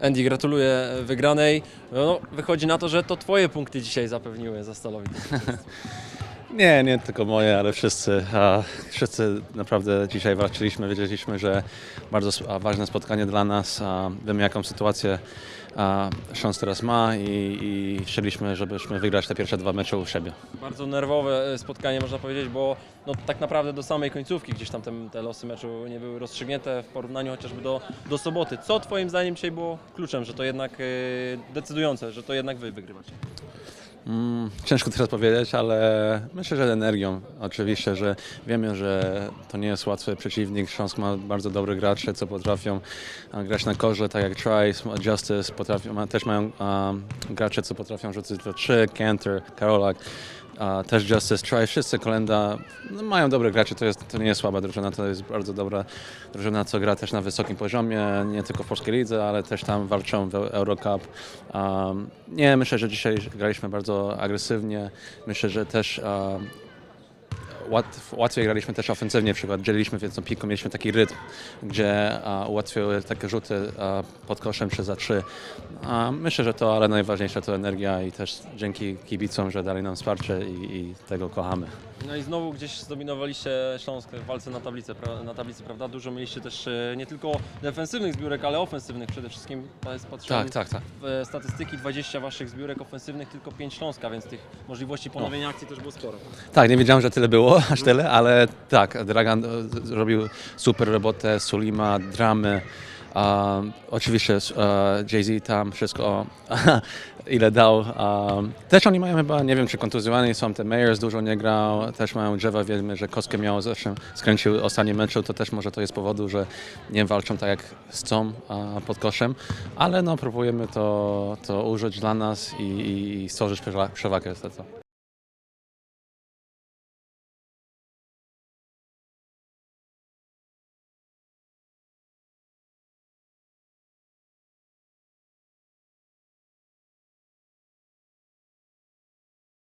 Andy, gratuluję wygranej. No, wychodzi na to, że to twoje punkty dzisiaj zapewniły za Stalowi. Nie, nie tylko moje, ale wszyscy. A, wszyscy naprawdę dzisiaj walczyliśmy, wiedzieliśmy, że bardzo ważne spotkanie dla nas. A, wiemy jaką sytuację a, Szans teraz ma i, i chcieliśmy, żebyśmy wygrać te pierwsze dwa mecze u siebie. Bardzo nerwowe e, spotkanie można powiedzieć, bo no, tak naprawdę do samej końcówki gdzieś tam te, te losy meczu nie były rozstrzygnięte w porównaniu chociażby do, do soboty. Co twoim zdaniem dzisiaj było kluczem, że to jednak e, decydujące, że to jednak wy wygrywacie? Mm, ciężko teraz powiedzieć, ale myślę, że energią. Oczywiście, że wiemy, że to nie jest łatwy przeciwnik. Śląsk ma bardzo dobrych graczy, co potrafią grać na korze, tak jak Trice, Justice, potrafią, też mają gracze, co potrafią rzucić do trzy, Cantor, Karolak. A, też Justice, Trice, wszyscy Kolenda no, mają dobrych graczy, to, jest, to nie jest słaba drużyna, to jest bardzo dobra drużyna, co gra też na wysokim poziomie, nie tylko w polskiej lidze, ale też tam walczą w Eurocup. Um, nie, myślę, że dzisiaj graliśmy bardzo agresywnie. Myślę, że też um, łat, łatwiej graliśmy też ofensywnie, przykład dzieliliśmy więcej piku, mieliśmy taki rytm, gdzie a, ułatwiły takie rzuty a, pod koszem 3 za 3. A, myślę, że to, ale najważniejsze to energia i też dzięki kibicom, że dali nam wsparcie i, i tego kochamy. No i znowu gdzieś zdominowaliście Śląsk w walce na pra- na tablicy prawda? Dużo mieliście też e, nie tylko defensywnych zbiórek, ale ofensywnych przede wszystkim. To jest patrzyłem tak, tak. w e, statystyki 20 waszych zbiórek ofensywnych, tylko 5 Śląska, więc tych możliwości ponowienia akcji też było sporo. Tak, nie wiedziałem, że tyle było, aż tyle, ale tak, Dragan e, zrobił super robotę, Sulima, dramy. Um, oczywiście e, Jay-Z tam wszystko, ile dał. Um, też oni mają chyba, nie wiem czy kontuzjowani są, te Mayers dużo nie grał, też mają drzewa, wiemy, że Koskę miał zresztą, skręcił ostatni meczu, to też może to jest powodu, że nie walczą tak jak chcą a, pod koszem, ale no próbujemy to, to użyć dla nas i, i stworzyć przewa- przewagę za to.